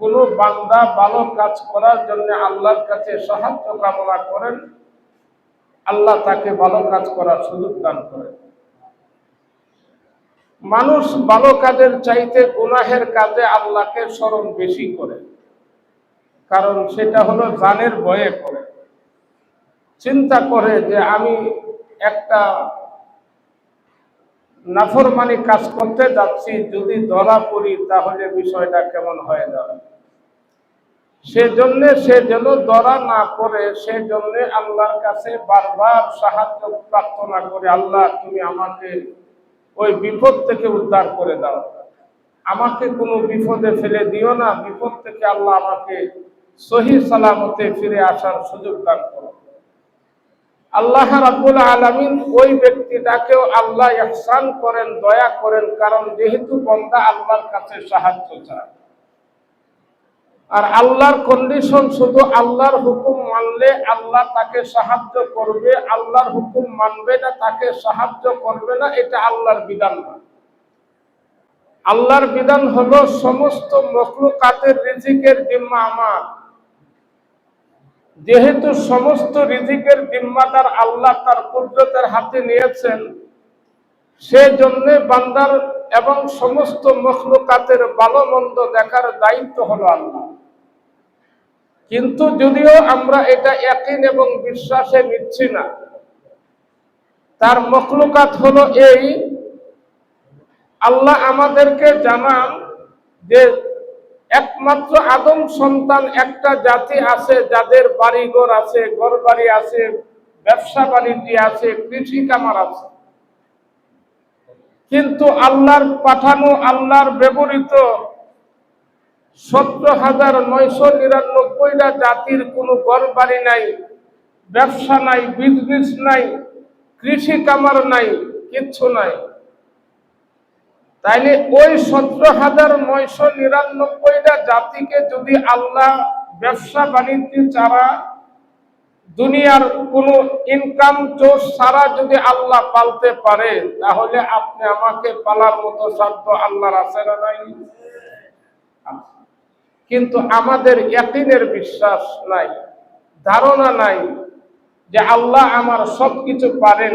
কোনো বান্দা ভালো কাজ করার জন্য আল্লাহর কাছে সাহায্য কামনা করেন, আল্লাহ তাকে ভালো কাজ করার সুযোগ দান করেন। মানুষ ভালো কাজের চাইতে গুনাহের কাজে আল্লাহকে স্মরণ বেশি করে, কারণ সেটা হলো জানের ভয়ে করে। চিন্তা করে যে আমি একটা নাফরমানি কাজ করতে যাচ্ছি, যদি ধরা পড়ি তাহলে বিষয়টা কেমন হয়ে যাবে সেজন্য সে যেন ধরা না করে সেজন্য আল্লাহর কাছে বারবার সাহায্য, প্রার্থনা করে, আল্লাহ, তুমি আমাকে ওই বিপদ থেকে উদ্ধার করে দাও। আমাকে কোনো বিপদে ফেলে দিও না, বিপদ থেকে আল্লাহ আমাকে সহি সালামতে ফিরে আসার সুযোগ দান করো। আল্লাহ রাব্বুল আলামিন ওই ব্যক্তিটাকেও আল্লাহ ইহসান করেন, দয়া করেন, কারণ যেহেতু বন্দা আল্লাহর কাছে সাহায্য চায়। আর আল্লাহর কন্ডিশন শুধু আল্লাহর হুকুম মানলে আল্লাহ তাকে সাহায্য করবে, আল্লাহর হুকুম মানবে না, তাকে সাহায্য করবে না, এটা আল্লাহর বিধান না। আল্লাহর বিধান হলো সমস্ত মখলুকাতের রিজিকের জিম্মা আমার। যেহেতু সমস্ত রিজিকের জিম্মাদার আল্লাহ তার কুদরতের হাতে নিয়েছেন, সেজন্য বান্দার এবং সমস্ত মখলুকাতের ভালো মন্দ দেখার দায়িত্ব হলো আল্লাহ। কিন্তু যদিও আমরা এটা একই এবং বিশ্বাসে নিচ্ছি না, তার মখলুকাত হলো এই, আল্লাহ আমাদেরকে জানান যে একমাত্র আদম সন্তান একটা জাতি আছে, যাদের বাড়িঘর আছে ঘর বাড়ি আছে, ব্যবসা বাণিজ্য আছে, কৃষি কামার আছে। কিন্তু আল্লাহর পাঠানো, আল্লাহর ব্যবহৃত সতেরো হাজার নয়শো নিরানব্বইটা জাতির কোনো ঘর বাড়ি নাই, ব্যবসা নাই বিজনেস নাই, কৃষি কামার নাই, কিচ্ছু নাই। তাইলে ওই সতেরো হাজার নয়শো নিরানব্বইটা জাতিকে যদি আল্লাহ ব্যবসা বাণিজ্য ছাড়া দুনিয়ার কোনো ইনকাম সোর্স ছাড়া যদি আল্লাহ পালতে পারে, তাহলে আপনি আমাকে পালার মতো সাধ্য আল্লাহর আছে না নাই? কিন্তু আমাদের একিনের বিশ্বাস নাই, ধারণা নাই যে আল্লাহ আমার সব কিছু পারেন।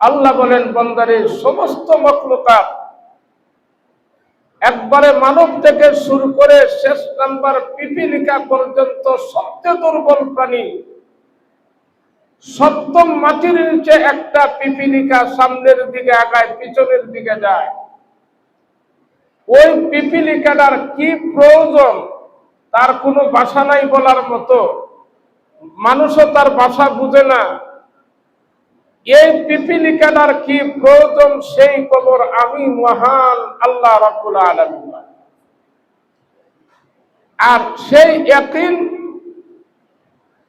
আল্লাহ বলেন, বন্দারে, সমস্ত মখলুকাত একবারে মানব থেকে শুরু করে শেষ নাম্বার পিপিলিকা পর্যন্ত সবচেয়ে দুর্বল প্রাণী। সপ্তম মাটির নিচে একটা পিপিলিকা সামনের দিকে আগায়, পিছনের দিকে যায়। ওই পিপিলিকাটার কি প্রয়োজন তার কোনো বাসা নাই বলার মতো। মানুষও তার বাসা বুঝে না। এই পিপিলিকাটার কি প্রয়োজন, সেই খবর আমি মহান আল্লাহ রাব্বুল আলামিন আর সেই একদিন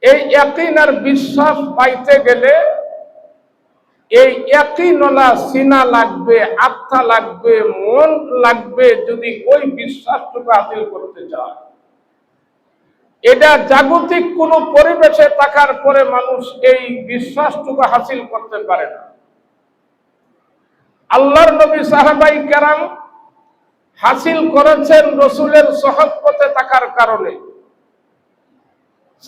এই একদিন আর বিশ্বাস পাইতে গেলে এই একই নলা সিনা লাগবে, আত্মা লাগবে, মন লাগবে যদি ওই বিশ্বাসটুকু হাসিল করতে চায়। এটা জাগতিক কোনো পরিবেশে থাকার পরে মানুষ এই বিশ্বাসটুকু হাসিল করতে পারে না। আল্লাহর নবী সাহাবাই কেরাম হাসিল করেছেন রসুলের সহজপথে থাকার কারণে।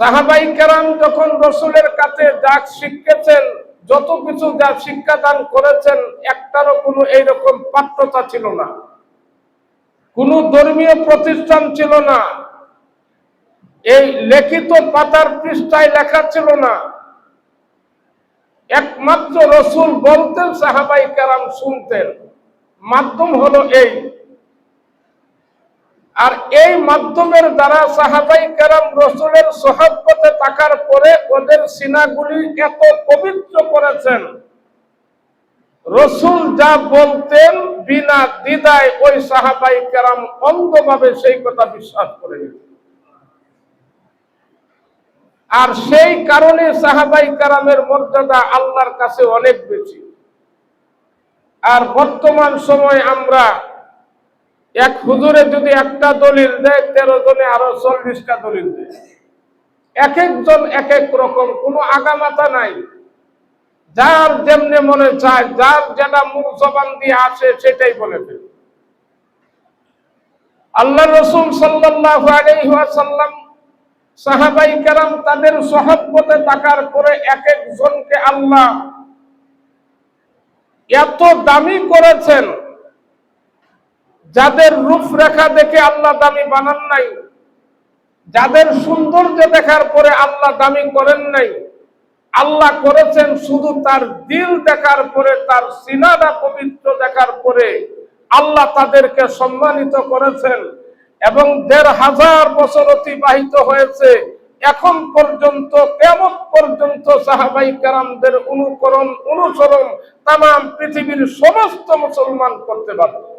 সাহাবাই কেরাম যখন রসুলের কাছে যা শিখেছেন, যত কিছু যা শিক্ষাদান করেছেন, একটারও কোনো এইরকম পাত্রতা ছিল না। কোনো ধর্মীয় প্রতিষ্ঠান ছিল না। এই লিখিত পাতার পৃষ্ঠায় লেখা ছিল না। একমাত্র রসুল বলতেন, সাহাবাই কারাম শুনতেন। মাধ্যম হলো এই। আর এই মাধ্যমের দ্বারা সাহাবাই কারাম রসুলের সহাবতে থাকার পরে ওদের সিনাগুলি এত পবিত্র করেছেন। রসুল যা বলতেন, বিনা দ্বিধায় ওই সাহাবাই কেরাম অন্ধভাবে সেই কথা বিশ্বাস করে নিত আর সেই কারণে সাহাবাই কারামের মর্যাদা আল্লাহর কাছে অনেক বেশি। আর বর্তমান সময় আমরা এক হুজুরে যদি একটা দলিল দেয়, তেরো জনে আরও চল্লিশটা দলিল দেয়। এক একজন এক এক রকম, কোনো আগামাতা নাই। যার যেমনে মনে চায়, যার যেটা মুখ জবান দিয়ে আসে, সেটাই বলে ফেলে। আল্লাহ রসুল সাল্লাল্লাহু আলাইহি ওয়াসাল্লাম সাহাবাই কেরাম তাদের সহব্বতে থাকার পরে এক একজনকে আল্লাহ এত দামি করেছেন, যাদের রূপরেখা দেখে আল্লাহ দামি বানান নাই, যাদের সৌন্দর্য দেখার পরে আল্লাহ দামি করেন নাই, আল্লাহ করেছেন শুধু তার দিল দেখার পরে, তার সিনারা পবিত্র দেখার পরে আল্লাহ তাদেরকে সম্মানিত করেছেন। এবং দেড় হাজার বছর অতিবাহিত হয়েছে। এখন পর্যন্ত কেমন পর্যন্ত সাহাবাই কারামদের অনুকরণ, অনুসরণ তাম পৃথিবীর সমস্ত মুসলমান করতে পারবে